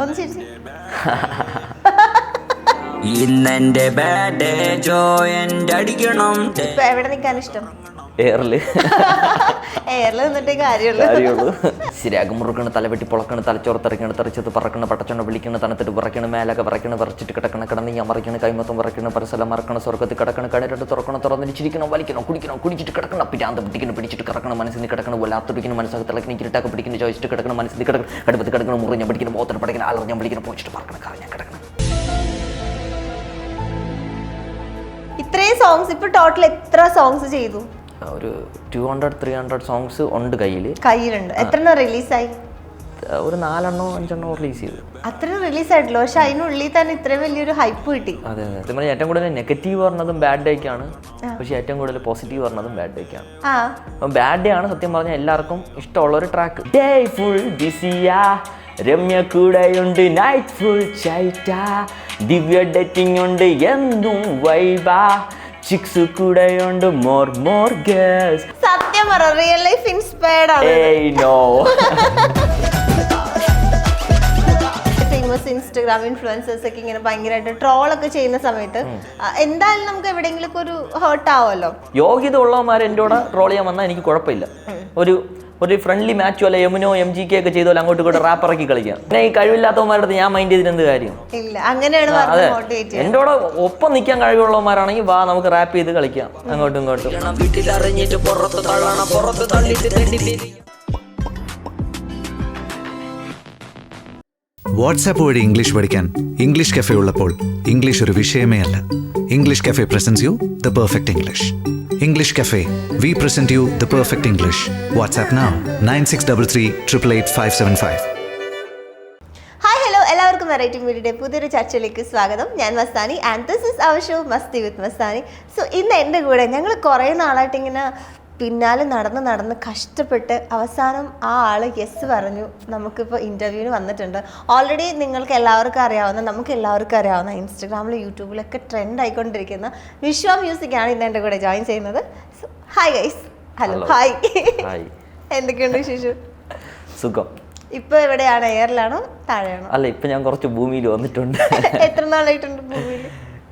ഒന്ന് ചിരിച്ചു ഇന്നെന്റെ ബാഡ് ജോയിന്റ് അടിക്കണം. ഇപ്പൊ എവിടെ നിൽക്കാൻ ഇഷ്ടം? എയറിൽ എയറിൽ നിന്നിട്ടേ കാര്യമുള്ളൂ. കാര്യമുള്ളൂ. ശരിയാകെ മുറുക്കണ് തലവെട്ടി പൊളക്കണ് തലച്ചോറത്തിറക്കണ് തെറിച്ചത് പറക്കണ് പട്ടച്ചോണ്ട വിളിക്കണ് തണുത്തിട്ട് പറക്കണ് മേലൊക്കെ പറക്കണ് വിറച്ചിട്ട് കിടക്കണ കിടന്ന് ഞാൻ മറിക്കണ് കൈമൊത്തം വിറക്കണ് പരസ്ഥലം മറക്കണ സ്വർഗത്തിൽ കിടക്കണ കടലിട്ട് തുറക്കണം തുറന്നിരിച്ചിരിക്കണം വലിക്കണം കുടിക്കണം കുടിച്ചിട്ട് കിടക്കണം പിറ്റാന്ത പിടിക്കണം പിടിച്ചിട്ട് കിടക്കണം മനസ്സിൽ കിടക്കണം വല്ലാത്തൊടിക്കണം മനസ്സൊക്കെ തിളക്കണം കിരിട്ടാക്കെ പിടിക്കണം ചോദിച്ചിട്ട് കിടക്കണം മനസ്സിൽ കിടക്കണം കടുപ്പത്തിൽ കിടക്കണം മുറിഞ്ഞ പിടിക്കണം മോത്തരം പഠിക്കണം ആളറിഞ്ഞാൽ പിടിക്കണം പോയിച്ചിട്ട് പറക്കണം കറിഞ്ഞ കിടക്കണം. ഇത്രയും സോങ്സ് ഇപ്പൊ ടോട്ടൽ എത്ര സോങ്സ് ചെയ്തു? ഒരു two hundred three hundred songs ഉണ്ട് കയ്യിൽ കയ്യിലുണ്ട്. എത്ര റിലീസായി ഒരു നാലെണ്ണോ അഞ്ചെണ്ണോ റിലീസ് ചെയ്തു. അത്ര റിലീസ് ആയിട്ടുള്ളൂ. പക്ഷെ അതിനുള്ളിൽ തന്നെ ഇത്രയും വലിയൊരു ഹൈപ്പ് കിട്ടി. അതെ അതെ. പറഞ്ഞാൽ ഏറ്റവും കൂടുതൽ നെഗറ്റീവ് പറഞ്ഞതും ബാഡ് ഡേക്കാണ് പക്ഷേ ഏറ്റവും കൂടുതൽ പോസിറ്റീവ് പറഞ്ഞതും ബാഡ് ഡേക്കാണ് അപ്പം ബാഡ് ഡേ ആണ് സത്യം പറഞ്ഞാൽ എല്ലാവർക്കും ഇഷ്ടമുള്ള ഒരു ട്രാക്ക് ഡേ ഫുൾ ബിസിയാ രമ്യ കൂടെയുണ്ട്. നൈറ്റ് ഫുൾ ചൈറ്റ ദിവ്യ ഡേറ്റിംഗ് ഉണ്ട്. എന്നും വൈബാ ചിക്സ് കൂടെയുണ്ട്. മോർ മോർ ഗേൾസ് സത്യം പറ റിയൽ ലൈഫ് ഇൻസ്പയർഡ് ആണ്. ഏയ് നോ ഫേമസ് ഇൻസ്റ്റഗ്രാം ഇൻഫ്ലുവൻസേഴ്സ് ഒക്കെ ഇങ്ങനെ ഭയങ്കരമായിട്ട് ട്രോളൊക്കെ ചെയ്യുന്ന സമയത്ത് എന്തായാലും നമുക്ക് എവിടെയെങ്കിലും ഒക്കെ ഒരു ഹേർട്ട് ആവുമല്ലോ? യോഗ്യത ഉള്ളവന്മാർ എന്റെ കൂടെ ട്രോൾ ചെയ്യാൻ വന്നാൽ എനിക്ക് കുഴപ്പമില്ല. ഒരു ഒരു ഫ്രണ്ട്ലി മാച്ചോ അല്ലെ യമുനോ എം ജി കെ ഒക്കെ ചെയ്തോ അങ്ങോട്ട് കൂടെ റാപ്പ് ഇറക്കി കളിക്കാം പിന്നെ ഈ കഴിവില്ലാത്തവന്മാരുടെ ഞാൻ മൈൻഡ് ചെയ്തിട്ട് എന്ത് കാര്യം? ഇല്ല അങ്ങനെയാണ് അതെ. എന്റെ കൂടെ ഒപ്പം നിൽക്കാൻ കഴിവുള്ളവന്മാരാണെങ്കിൽ വാ നമുക്ക് റാപ്പ് ചെയ്ത് കളിക്കാം. അങ്ങോട്ടും ഇങ്ങോട്ടും. പുറത്ത് തള്ളണം പുറത്ത് തള്ളിട്ട് വാട്സാപ്പ് വഴി ഇംഗ്ലീഷ് പഠിക്കാൻ ഇംഗ്ലീഷ് കഫേ ഉള്ളപ്പോൾ ഇംഗ്ലീഷ് ഒരു വിഷയമേ അല്ല. English cafe presents you the perfect English English cafe we present you the perfect English WhatsApp now nine six double three triple eight five seven five hi hello എല്ലാവർക്കും variety മീഡിയയുടെ പുതിയൊരു ചർച്ചയിലേക്ക് സ്വാഗതം. ഞാൻ Mastani and this is our show masti with Mastani. So ഇന്ന് എന്റെ കൂടെ ഞങ്ങൾ കുറേ നാളായിട്ട് ഇങ്ങനെ പിന്നാലെ നടന്ന് നടന്ന് കഷ്ടപ്പെട്ട് അവസാനം ആ ആൾ യെസ് പറഞ്ഞു. നമുക്കിപ്പോൾ ഇന്റർവ്യൂവിന് വന്നിട്ടുണ്ട്. ഓൾറെഡി നിങ്ങൾക്ക് എല്ലാവർക്കും അറിയാവുന്ന നമുക്ക് എല്ലാവർക്കും അറിയാവുന്ന ഇൻസ്റ്റഗ്രാമിലും യൂട്യൂബിലൊക്കെ ട്രെൻഡ് ആയിക്കൊണ്ടിരിക്കുന്ന വിശ്വ മ്യൂസിക്കാണ് ഇന്ന് എന്റെ കൂടെ ജോയിൻ ചെയ്യുന്നത്. So hi guys hello. Hi. എന്തൊക്കെയുണ്ട് വിശേഷം? സുഖം. ഇപ്പൊ എവിടെയാണ്? എയറിലാണോ താഴെയാണോ? അല്ല ഇപ്പൊ ഞാൻ കുറച്ച് ഭൂമിയിൽ വന്നിട്ടുണ്ട്. എത്ര നാളായിട്ടുണ്ട് ഭൂമിയിൽ?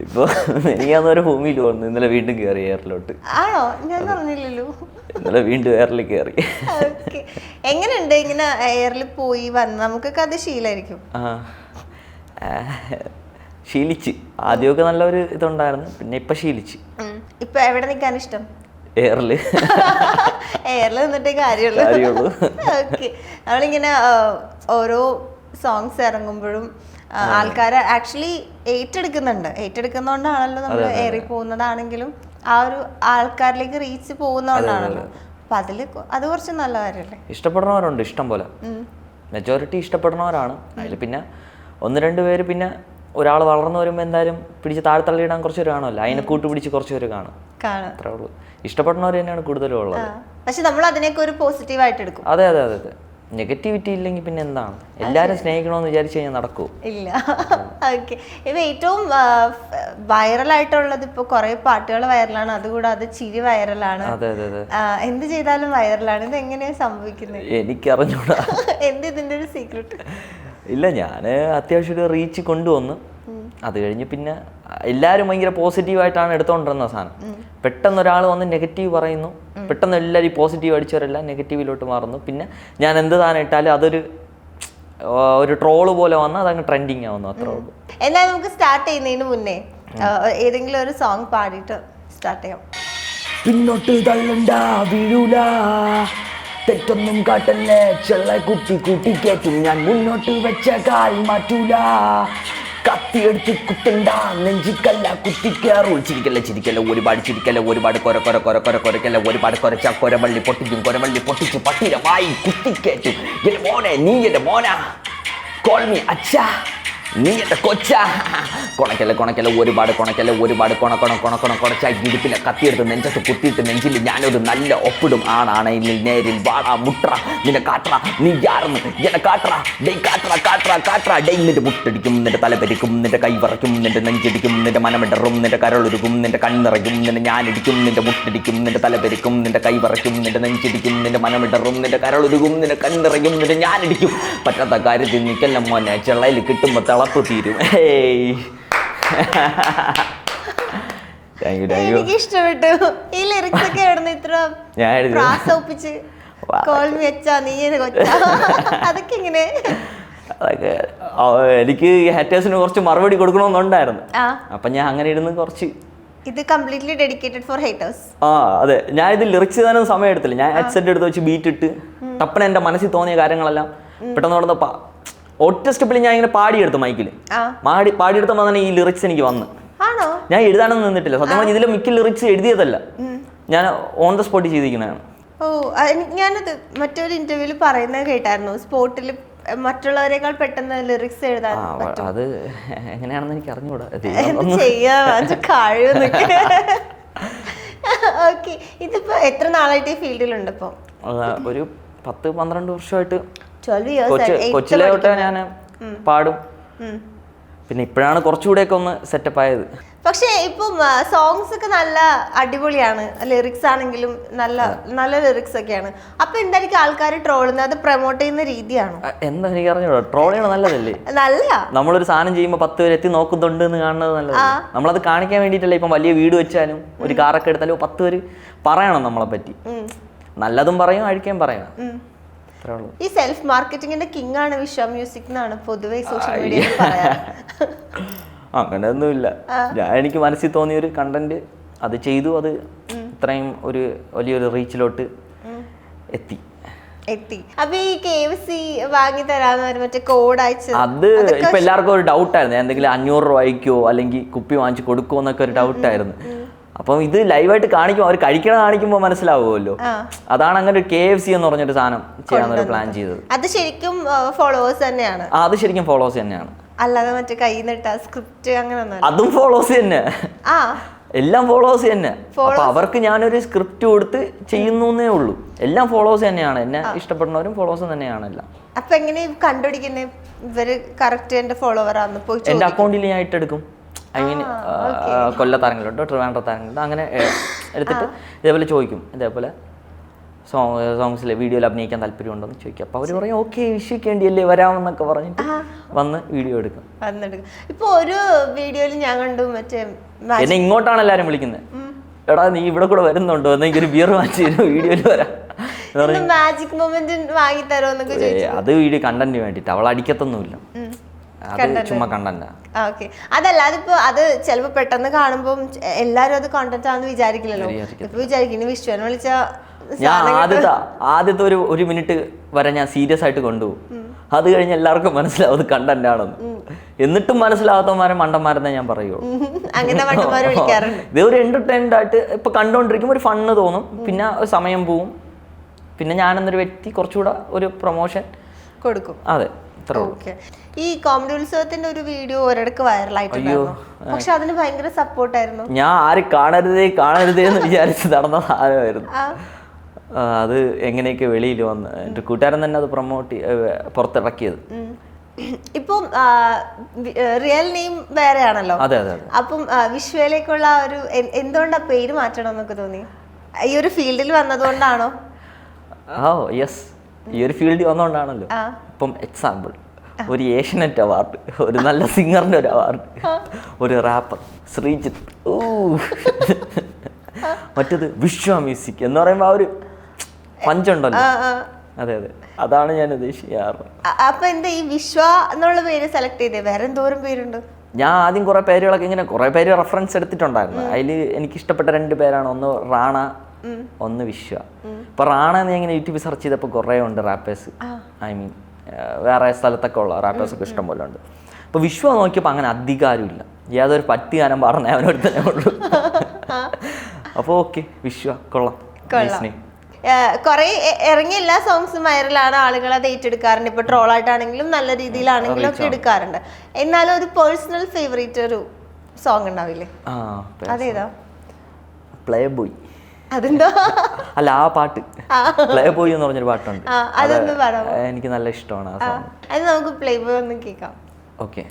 ഇപ്പൊ എനിക്കാന്ന് ഒരു ഭൂമിയിൽ വന്നു ഇന്നലെ വീണ്ടും കയറി എയറിലോട്ട്. ആണോ? ഞാൻ പറഞ്ഞില്ലല്ലോ. ഇന്നലെ വീണ്ടും എയറിൽ കയറി എങ്ങനെയുണ്ട് ഇങ്ങനെ എയറിൽ പോയി വന്ന്? നമുക്കൊക്കെ അത് ശീലമായിരിക്കും ശീലിച്ച്. ആദ്യമൊക്കെ നല്ലൊരു ഇതുണ്ടായിരുന്നു പിന്നെ ഇപ്പൊ ശീലിച്ച്. ഇപ്പൊ എവിടെ നിൽക്കാൻ ഇഷ്ടം? എയറിൽ എയറിൽ നിന്നിട്ടേ കാര്യമുള്ളൂ. നമ്മളിങ്ങനെ ഓരോ സോങ്സ് ഇറങ്ങുമ്പോഴും ആൾക്കാരെ ആക്ച്വലി ഏറ്റെടുക്കുന്നുണ്ട്. ഏറ്റെടുക്കുന്നതുകൊണ്ടാണല്ലോ നമ്മൾ ഏറി പോകുന്നതാണെങ്കിലും ആ ഒരു ആൾക്കാരിലേക്ക് റീച്ച് പോകുന്നതുകൊണ്ടാണല്ലോ അപ്പൊ അതിൽ അത് കുറച്ച് നല്ല കാര്യമല്ലേ ഇഷ്ടപ്പെടുന്നവരുണ്ട് ഇഷ്ടം പോലെ. മെജോറിറ്റി ഇഷ്ടപ്പെടുന്നവരാണ്. അതിൽ പിന്നെ ഒന്ന് രണ്ട് പേര് പിന്നെ ഒരാൾ വളർന്നു വരുമ്പോൾ എന്തായാലും പിടിച്ച് താഴ്ത്തള്ളിയിടാൻ തള്ളിയിടാൻ കുറച്ച് പേര് കാണുമല്ലോ. അതിനെ കൂട്ടുപിടിച്ച് കുറച്ച് പേര് കാണും. അത്രേ ഉള്ളൂ. ഇഷ്ടപ്പെടുന്നവർ തന്നെയാണ് കൂടുതലും ഉള്ളത്. പക്ഷെ നമ്മൾ അതിനൊക്കെ ഒരു പോസിറ്റീവായിട്ട് എടുക്കും. അതെ അതെ അതെ അതെ. നെഗറ്റിവിറ്റി ഇല്ലെങ്കിൽ പിന്നെ എന്താണ്? എല്ലാവരും സ്നേഹിക്കണമെന്ന് വിചാരിച്ചു കഴിഞ്ഞാൽ നടക്കൂ. ഇല്ല. ഓക്കെ ഇപ്പൊ ഏറ്റവും വൈറലായിട്ടുള്ളത് ഇപ്പൊ കുറെ പാട്ടുകൾ വൈറലാണ്. അതുകൂടാതെ ചിരി വൈറലാണ്. അതെ അതെ അതെ. എന്ത് ചെയ്താലും വൈറലാണ്. ഇത് എങ്ങനെയാ സംഭവിക്കുന്നത് എനിക്കറിഞ്ഞൂടാ. എന്ത് ഇതിന്റെ ഒരു സീക്രട്ട് ഇല്ല ഞാൻ അത്യാവശ്യം ഒരു റീച്ച് കൊണ്ടുവന്നു. അത് കഴിഞ്ഞ് പിന്നെ എല്ലാവരും ഭയങ്കര പോസിറ്റീവായിട്ടാണ് എടുത്തോണ്ടിരുന്ന സാധനം. പെട്ടെന്ന് ഒരാൾ വന്ന് നെഗറ്റീവ് പറയുന്നു. പെട്ടെന്ന് എല്ലാവരും പോസിറ്റീവ് അടിച്ചവരെല്ലാം നെഗറ്റീവിലോട്ട് മാറുന്നു. പിന്നെ ഞാൻ എന്ത് താനം ഇട്ടാലും അതൊരു ഒരു ട്രോൾ പോലെ വന്ന് അതങ്ങ് ട്രെൻഡിങ് ആവുന്നു അത്രേ ഉള്ളൂ. എന്നാൽ നമുക്ക് സ്റ്റാർട്ട് ചെയ്യുന്നതിന് മുന്നേ ഏതെങ്കിലും ഒരു സോങ് പാടിയിട്ട് സ്റ്റാർട്ട് ചെയ്യാം. പിന്നോട്ട് തള്ളണ്ട വീഴൂല. തെറ്റൊന്നും കാട്ടല്ലേ ചെള്ള കുട്ടി കൂട്ടി കേട്ടും ഞാൻ മുന്നോട്ട് വെച്ച കാൽ മാറ്റൂല. കത്തിയെടുത്ത് കുത്തണ്ട നെഞ്ചിക്കല്ല കുത്തിക്കാറ് ചിരിക്കല്ല ചിരിക്കല്ല ഒരുപാട് ചിരിക്കല്ല ഒരുപാട് കൊര കൊര കൊര കൊര കൊരക്കല്ല ഒരുപാട് കൊരച്ച. കൊരവള്ളി പൊട്ടിക്കും കൊരവള്ളി പൊട്ടിച്ച് പട്ടിരമായി കുത്തിക്കേറ്റു. എന്റെ മോനെ നീ എന്റെ മോനാ. കോൾ മീ അച്ഛാ. നീ കൊച്ച. കൊണക്കല്ല കൊണക്കല്ല ഒരുപാട് കൊണക്കല്ല ഒരുപാട് കൊണ കൊണ കൊണ കൊണ കൊണച്ച ഇടുപ്പിലെ കത്തിയെടുത്ത് നെഞ്ചത്ത് കുത്തിയിട്ട് നെഞ്ചിൽ ഞാനൊരു നല്ല ഒപ്പിടും. ആണാണ് ഇനി നേരിൽ വാടാ മുട്ര നിന്നെ കാട്ടറ നീ യാർന്ന്. എന്നെ കാട്ടറ ഡേ കാട്ടറ കാട്ടറ കാട്ടറ. ഡേ നിന്റെ മുട്ടടിക്കും നിന്റെ തല പെരിക്കും നിന്റെ കൈ വറയ്ക്കും നിന്റെ നെഞ്ചിടിക്കും നിന്റെ മനമിടറും നിന്റെ കരളൊരുക്കും നിന്റെ കണ്ണിറയും നിന്റെ ഞാനിടിക്കും നിന്റെ മുട്ടടിക്കും നിന്റെ തല പെരിക്കും നിന്റെ കൈ വറയ്ക്കും നിന്റെ നെഞ്ചിടിക്കും നിന്റെ മനമിടറും നിന്റെ കരളൊരുക്കും നിന്റെ കണ്ണിറയും നിന്റെ ഞാനിടിക്കും. പറ്റാത്ത കാര്യത്തിൽ നിൽക്കല്ല മോനെ ചെള്ളയിൽ കിട്ടുമ്പോൾ തിളപ്പ് തീരും. Hey thank you thank you എനിക്ക് ഇഷ്ടപ്പെട്ടു. ഈ ലിറിക്സ് ഒക്കെ എവിടുന്ന് ഇത്ര ഞാൻ പ്രാസോപ്പിച്ച്. കോൾ മി വെച്ചാ നീ അതൊക്കെ ഇങ്ങനെ. എനിക്ക് ഹാറ്റേഴ്സിന് കുറച്ച് മറുപടി കൊടുക്കണമെന്നുണ്ടായിരുന്നു. അപ്പം ഞാൻ അങ്ങനെ ഇരുന്ന് കുറച്ച് ഇത് കംപ്ലീറ്റ്ലി ഡെഡിക്കേറ്റഡ് ഫോർ ഹേറ്റേഴ്സ് ആ അതെ. ഞാൻ ഇത് ലിറിക്സ് ചെയ്യാനൊന്നും സമയം എടുത്തില്ല. ഞാൻ ഹെഡ്സെറ്റ് എടുത്ത് വെച്ച് ബീറ്റ് ഇട്ട് ടപ്പന എന്റെ മനസ്സിൽ തോന്നിയ കാര്യങ്ങളെല്ലാം പെട്ടെന്ന് നടന്ന പാ ഒറ്റ സ്റ്റെപ്പിൽ ഞാൻ ഇങ്ങനെ പാടിയെടുത്തു മൈക്കിൽ പാടി പാടിയെടുത്തപ്പോൾ തന്നെ ഈ ലിറിക്സ് എനിക്ക് വന്ന്. ഞാൻ എഴുതാനൊന്നും നിന്നിട്ടില്ല. സത്യം പറഞ്ഞാൽ ഇതിലെ മിക്ക ലിറിക്സ് എഴുതിയതല്ല. ഞാൻ ഓൺ ദ സ്പോട്ട് ചെയ്തിരിക്കുന്നതാണ്. ഓ ഞാനത് മറ്റൊരു ഇന്റർവ്യൂവിൽ പറയുന്നത് കേട്ടായിരുന്നു. സ്പോട്ടിൽ മറ്റുള്ളവരെക്കാൾ പെട്ടെന്ന് ലിറിക്സ് എഴുതാൻ അത് എങ്ങനെയാണെന്ന് എനിക്ക് ഓക്കെ ഇതിപ്പോ എത്ര നാളായിട്ട് ഈ ഫീൽഡിലുണ്ട് ഇപ്പൊ? ഒരു പത്ത് പന്ത്രണ്ട് വർഷമായിട്ട് കൊച്ചിലെ തൊട്ടേ ഞാൻ പാടും. പിന്നെ ഇപ്പോഴാണ് കുറച്ചുകൂടെയൊക്കെ ഒന്ന് സെറ്റപ്പ് ആയത്. പക്ഷേ ഇപ്പം സോങ്സ് ഒക്കെ നല്ല അടിപൊളിയാണ്. ലിറിക്സ് ആണെങ്കിലും നല്ല നല്ല ലിറിക്സ് ഒക്കെയാണ്. അപ്പൊ എന്തായിരിക്കും ആൾക്കാർ ട്രോളുന്നത് അത് പ്രൊമോട്ട് ചെയ്യുന്ന രീതിയാണ്? എന്താ എനിക്ക് അറിഞ്ഞോ ട്രോൾ ചെയ്യണം നല്ലതല്ലേ? നല്ല. നമ്മളൊരു സാധനം ചെയ്യുമ്പോൾ പത്ത് പേര് എത്തി നോക്കുന്നുണ്ട് എന്ന് കാണുന്നത് നല്ലത് നമ്മളത് കാണിക്കാൻ വേണ്ടിയിട്ടല്ലേ ഇപ്പം വലിയ വീട് വെച്ചാലും ഒരു കാറൊക്കെ എടുത്താലും പത്ത് പേര് പറയണം നമ്മളെ പറ്റി. നല്ലതും പറയും അഴിക്കാൻ പറയണം. അത്രേ ഉള്ളൂ. ഈ സെൽഫ് മാർക്കറ്റിംഗിന്റെ കിങ് ആണ് വിശ്വ മ്യൂസിക് എന്നാണ് പൊതുവെ സോഷ്യൽ മീഡിയയിൽ അങ്ങനെയൊന്നുമില്ല. ഞാൻ എനിക്ക് മനസ്സിൽ തോന്നിയ ഒരു കണ്ടന്റ് അത് ചെയ്തു അത് ഇത്രയും ഒരു വലിയൊരു റീച്ചിലോട്ട് എത്തി. എത്തി. അപ്പൊ ഈ കെ എഫ് സി വാങ്ങി തരാന്ന് മറ്റേ കോഡ് അയച്ചത് അത് ഇപ്പൊ എല്ലാവർക്കും ഒരു ഡൗട്ടായിരുന്നു എന്തെങ്കിലും അഞ്ഞൂറ് രൂപ അയക്കോ അല്ലെങ്കിൽ കുപ്പി വാങ്ങിച്ചു കൊടുക്കുമോ എന്നൊക്കെ ഒരു ഡൗട്ടായിരുന്നു അപ്പം ഇത് ലൈവായിട്ട് കാണിക്കുമ്പോൾ അവർ കഴിക്കണ കാണിക്കുമ്പോൾ മനസ്സിലാവുമല്ലോ. അതാണ് അങ്ങനെ ഒരു കെ എഫ് സി എന്ന് പറഞ്ഞൊരു സാധനം ചെയ്യാനൊരു പ്ലാൻ ചെയ്തത്. അത് ശരിക്കും ഫോളോവേഴ്സ് തന്നെയാണ്. അത് ശരിക്കും ഫോളോവേഴ്സ് തന്നെയാണ്. അല്ലാതെ മറ്റേ കൈ നിട്ട സ്ക്രിപ്റ്റ് അങ്ങനെ അതും ഫോളോവേഴ്സ് തന്നെ. ആ. എല്ലാം ഫോളോവേഴ്സ് തന്നെ. അപ്പൊ അവർക്ക് ഞാനൊരു സ്ക്രിപ്റ്റ് കൊടുത്ത് ചെയ്യുന്നേ ഉള്ളൂ. എല്ലാം ഫോളോവേഴ്സ് തന്നെയാണ്. എന്നെ ഇഷ്ടപ്പെടുന്നവരും ഫോളോവേഴ്സ് തന്നെയാണ് എല്ലാം. അപ്പൊ എങ്ങനെ കണ്ടുപിടിക്കുന്നത് ഇവർ കറക്റ്റ് എന്റെ ഫോളോവർ ആണെന്ന് ചോദിക്കും. അക്കൗണ്ടിൽ ഞാൻ ഇട്ടെടുക്കും. I mean ട്രിവാൻഡ്ര താരങ്ങളുണ്ട്? അങ്ങനെ എടുത്തിട്ട് ഇതേപോലെ ചോദിക്കും. ഇതേപോലെ സോങ് സോങ്സിൽ വീഡിയോയിൽ അഭിനയിക്കാൻ താല്പര്യമുണ്ടെന്ന് ചോദിക്കും. അപ്പോൾ അവർ പറയും ഓക്കെ വിഷയിക്കേണ്ടിയല്ലേ വരാമെന്നൊക്കെ പറഞ്ഞിട്ട് വന്ന് വീഡിയോ എടുക്കും. ഇപ്പോൾ ഇപ്പൊ ഒരു വീഡിയോയിൽ ഞാൻ കണ്ടു മറ്റേ എന്നെ ഇങ്ങോട്ടാണ് എല്ലാവരും വിളിക്കുന്നത് എടാ നീ ഇവിടെ കൂടെ വരുന്നുണ്ടോ? എന്നെങ്കിൽ ഒരു ബിയർ വാങ്ങിച്ച് വീഡിയോയിൽ വരാം. മാജിക് മൊമെന്റ് വാങ്ങി തരുമോ എന്നൊക്കെ ചോദിച്ചു. അത് വീഡിയോ കണ്ടന്റിന് വേണ്ടിയിട്ട്. അവൾ അടിക്കത്തൊന്നുമില്ല ചുമ്മാ കണ്ടന്റ് ഓക്കെ. അതല്ല അതിപ്പോ അത് ചിലപ്പോ പെട്ടെന്ന് കാണുമ്പോൾ എല്ലാരും അത് കോണ്ടന്റ് ആണെന്ന് വിചാരിക്കില്ലല്ലോ. ഇപ്പൊ വിചാരിക്കുന്നു വിശ്വനെ വിളിച്ച ഞാൻ ആദ്യത്തെ ആദ്യത്തെ ഒരു ഒരു മിനിറ്റ് വരെ ഞാൻ സീരിയസ് ആയിട്ട് കൊണ്ടുപോകും അത് കഴിഞ്ഞ് എല്ലാവർക്കും മനസ്സിലാവും അത് കണ്ടന്റ് ആണെന്ന് എന്നിട്ടും മനസ്സിലാവാത്തവന്മാരെ മണ്ടന്മാരെന്നേ ഞാൻ പറയുള്ളൂ. ഇത് ഒരു എന്റർടൈൻഡ് ആയിട്ട് ഇപ്പൊ കണ്ടുകൊണ്ടിരിക്കുമ്പോൾ ഒരു ഫണ്ണ് തോന്നും. പിന്നെ സമയം പോവും. പിന്നെ ഞാനെന്നൊരു വ്യക്തി കുറച്ചുകൂടെ ഒരു പ്രൊമോഷൻ കൊടുക്കും. അതെ ഓക്കെ. ഈ കോമഡി ഉത്സവത്തിന്റെ ഒരു വീഡിയോ ഒരിടക്ക് വൈറലായിട്ടുണ്ടായിരുന്നു പക്ഷെ അതിന് ഭയങ്കര സപ്പോർട്ടായിരുന്നു ഞാൻ ആര് കാണരുതേ കാണരുതേ എന്ന് വിചാരിച്ച് നടന്ന സാധനമായിരുന്നു. അത് എങ്ങനെയൊക്കെ വെളിയിൽ വന്ന് എന്റെ കൂട്ടുകാരൻ തന്നെ അത് പ്രൊമോട്ട് പുറത്തിറക്കിയത്. ഇപ്പം റിയൽ നെയിം വേറെയാണല്ലോ. അതെ അതെ അതെ. അപ്പം വിശ്വയിലേക്കുള്ള ഒരു എന്തുകൊണ്ടാ പേര് മാറ്റണം എന്നൊക്കെ തോന്നി? ഈ ഒരു ഫീൽഡിൽ വന്നതുകൊണ്ടാണോ? ഓ യെസ്. ഈ ഒരു ഫീൽഡിൽ വന്നതുകൊണ്ടാണല്ലോ. ഇപ്പം എക്സാമ്പിൾ ഒരു ഏഷ്യനെറ്റ് അവാർഡ് ഒരു നല്ല സിംഗറിന്റെ ഒരു അവാർഡ് ഒരു റാപ്പർ ശ്രീജിത്ത്. ഓ മറ്റത് വിശ്വ മ്യൂസിക് എന്ന് പറയുമ്പോൾ ആ ഒരു പഞ്ചുണ്ടല്ലോ. അതെ അതെ. അതാണ് ഞാൻ ഉദ്ദേശിക്കാറ്. അപ്പൊ എന്താ ഈ വിശ്വ എന്നുള്ള പേര് സെലക്ട് ചെയ്തേ? വേറെ എന്തോരം പേരുണ്ട്? ഞാൻ ആദ്യം കുറെ പേരുകളൊക്കെ ഇങ്ങനെ കുറെ പേര് റെഫറൻസ് എടുത്തിട്ടുണ്ടായിരുന്നു. അതിൽ എനിക്ക് ഇഷ്ടപ്പെട്ട രണ്ട് പേരാണ്. ഒന്ന് റാണ ഒന്ന് വിശ്വ. ഇപ്പൊ റാണ എന്ന് ഇങ്ങനെ യൂട്യൂബിൽ സെർച്ച് ചെയ്തപ്പോൾ കുറേ ഉണ്ട് റാപ്പേഴ്സ് ഐ മീൻ വേറെ സ്ഥലത്തൊക്കെ ഉള്ള റാപ്പേഴ്സൊക്കെ ഇഷ്ടം പോലെ ഉണ്ട്. അപ്പൊ വിശ്വ നോക്കിയപ്പോൾ അങ്ങനെ അധികാരം ഇല്ല യാതൊരു ഗാനം പറഞ്ഞ അവനോട് തന്നെ ഉള്ളൂ. അപ്പോൾ ഓക്കെ വിശ്വ കൊള്ളാം. കൊറേ ഇറങ്ങിയ എല്ലാ സോങ്സും വൈറലാണ് ആളുകൾ അത് ഏറ്റെടുക്കാറുണ്ട്. ഇപ്പൊ ട്രോൾ ആയിട്ടാണെങ്കിലും നല്ല രീതിയിലാണെങ്കിലും ഒക്കെ എടുക്കാറുണ്ട്. എന്നാലും ഒരു പേഴ്സണൽ ഫേവറേറ്റ് ഒരു സോങ് ഉണ്ടാവില്ലേ? അതേതാ? പ്ലേ ബോയ് അതെന്തോ? അല്ല ആ പാട്ട്. പ്ലേ ബോയ് എന്ന് പറഞ്ഞൊരു പാട്ടുണ്ട്. എനിക്ക് നല്ല ഇഷ്ടമാണ് അത് നമുക്ക് പ്ലേ ബോയ് ഒന്ന് കേൾക്കാം. ഓക്കെ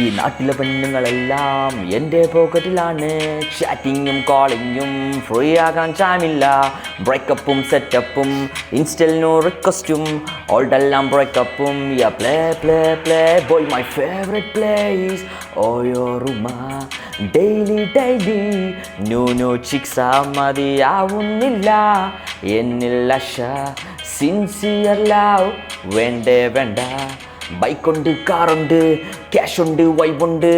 ഈ നാട്ടിലെ പെണ്ണുങ്ങളെല്ലാം എന്റെ പോക്കറ്റിലാണ്. ചാറ്റിങ്ങും കോളിങ്ങും ഫ്രീ ആകാൻ ചാമില്ല ബ്രേക്കപ്പും സെറ്റപ്പും ഇൻസ്റ്റലിനു റിക്വസ്റ്റും ഓൾഡെല്ലാം ബ്രേക്കപ്പും yeah play play play boy my favourite place OYO room daily daily new new chicks മതിയാവുന്നില്ല. എന്നില്ല സിൻസിയർ ലവ് വേണ്ടേ വേണ്ട. ബൈക്കുണ്ട് കാറുണ്ട് ക്യാഷ് ഉണ്ട് വൈബുണ്ട്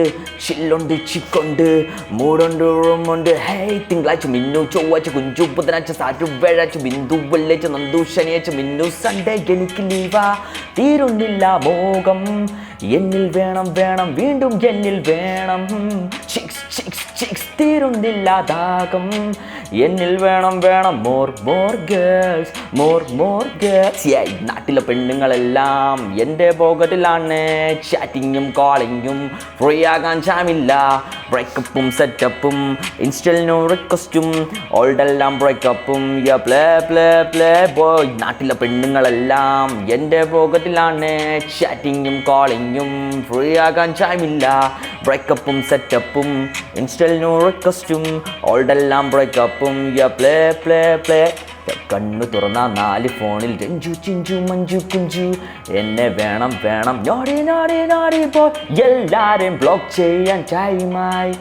ചില്ലുണ്ട് ചിക്കുണ്ട് മൂടുണ്ട് റൂമുണ്ട് ഹേയ് തിങ്കളാഴ്ച മിന്നു ചൊവ്വാഴ്ച കുഞ്ചു ബുധനാഴ്ച സാറ്റു വ്യാഴാഴ്ച ബിന്ദു വെള്ളിയാഴ്ച നന്ദു ശനിയാഴ്ച മിന്നു. സൺഡേ എനിക്ക് ലീവാ തീരുന്നില്ല മോകം എന്നിൽ വേണം വേണം വീണ്ടും എന്നിൽ വേണം. ചിക്സ് ചിക്സ് ചിക്സ് തീരുന്നില്ലാതാകും എന്നിൽ വേണം വേണം more more girls more more girls നാട്ടിലെ പെണ്ണുങ്ങളെല്ലാം എന്റെ പോക്കറ്റിലാണ് ചാറ്റിങ്ങും കോളിങ്ങും ഫ്രീ ആകാൻ ചാമില്ല. ബ്രേക്കപ്പും സെറ്റപ്പും ഇൻസ്റ്റലിനും റിക്വസ്റ്റും ഓൾഡെല്ലാം ബ്രേക്കപ്പും പ്ലേ പ്ലേ പ്ലേ ബോയ് നാട്ടിലെ പെണ്ണുങ്ങളെല്ലാം എന്റെ പോക്കറ്റിലാണ് ചാറ്റിങ്ങും കോളിങ്ങും ഫ്രീ ആകാൻ ചാമില്ല. ബ്രേക്കപ്പും സെറ്റപ്പും ഇൻസ്റ്റലിനും റിക്വസ്റ്റും ഓൾഡെല്ലാം ബ്രേക്കപ്പും പ്ലേ പ്ലേ പ്ലേ കണ്ണു തുറന്ന നാല് ഫോണിൽ രഞ്ജു ചിഞ്ചു മഞ്ജു കുഞ്ചു. എന്നെ വേണം വേണം. നോടി നോടി നോടി പോ എല്ലാരെയും ബ്ലോക്ക് ചെയ്യാൻ ടൈമായി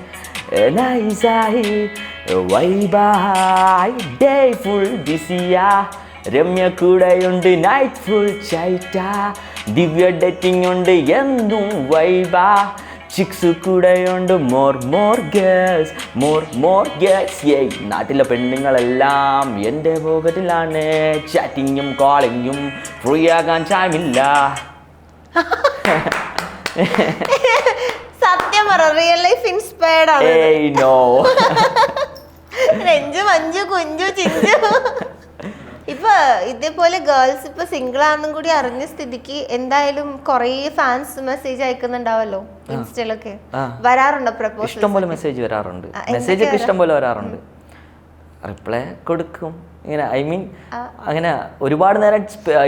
നൈസായി വൈബായി ഡേ ഫുൾ ബിസിയാ രമ്യ കൂടെയുണ്ട്. നൈറ്റ് ഫുൾ ചൈറ്റ ദിവ്യ ഡേറ്റിംഗ് ഉണ്ട്. എന്നും വൈബാ ചിക്സ് കൂടെയുണ്ട്. More more girls more more girls ഏ നാട്ടിലെ പെണ്ണുങ്ങളെല്ലാം എന്റെ പോക്കറ്റിലാണ് ചാറ്റിങ്ങും കോളിങ്ങും ഫ്രീ ആകാൻ ടൈമില്ല സത്യം പറ റിയൽ ലൈഫ് ഇൻസ്പയർഡ് ആണ്. രഞ്ജു മഞ്ജു കുഞ്ചു ചിഞ്ചു. ഇപ്പൊ ഇതേപോലെ ഗേൾസ് ഇപ്പൊ സിംഗിൾ ആണെന്നും കൂടി അറിഞ്ഞ സ്ഥിതിക്ക് എന്തായാലും കൊറേ ഫാൻസ് മെസ്സേജ് അയക്കുന്നുണ്ടാവല്ലോ ഇൻസ്റ്റയിലൊക്കെ. വരാറുണ്ടോ പ്രപ്പോസൽ ഇഷ്ടംപോലെ മെസ്സേജ് വരാറുണ്ട്. മെസ്സേജ് ഒക്കെ ഇഷ്ടംപോലെ ഇഷ്ടം പോലെ വരാറുണ്ട്. റിപ്ലൈ കൊടുക്കും. ഇങ്ങനെ ഐ മീൻ അങ്ങനെ ഒരുപാട് നേരം